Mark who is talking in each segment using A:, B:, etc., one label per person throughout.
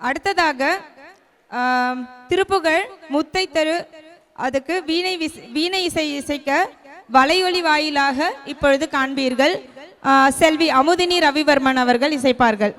A: அடுத்ததாக ஆம், திருப்புகழ் முத்தை தரு அதுக்கு வீணை வீணை இசை இசைக்க வலையொலி வாயிலாக இப்பொழுது காண்பீர்கள். செல்வி அமுதினி ரவிவர்மன் அவர்கள் இசைப்பார்கள்.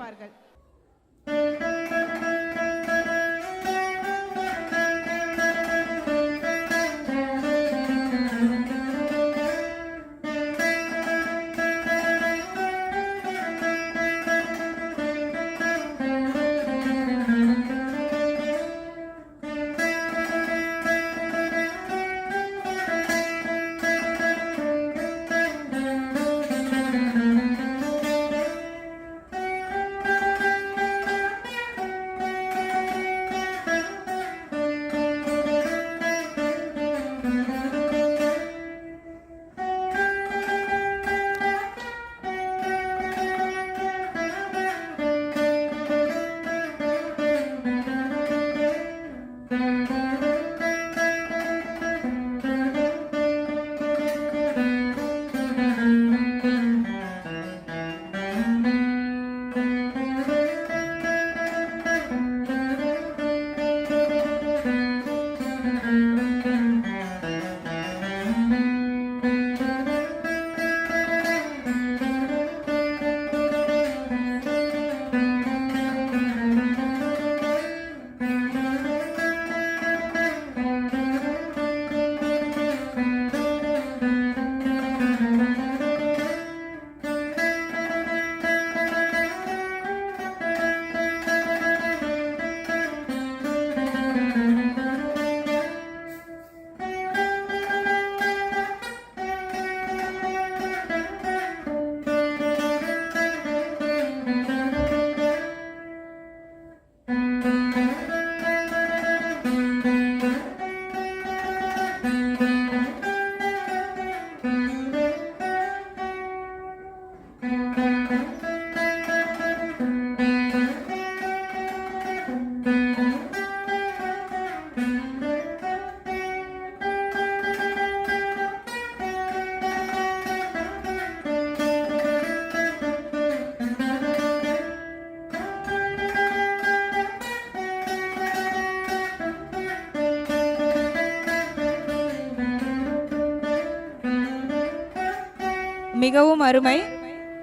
A: மிகவும் அருமை.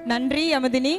A: நன்றி அமுதினி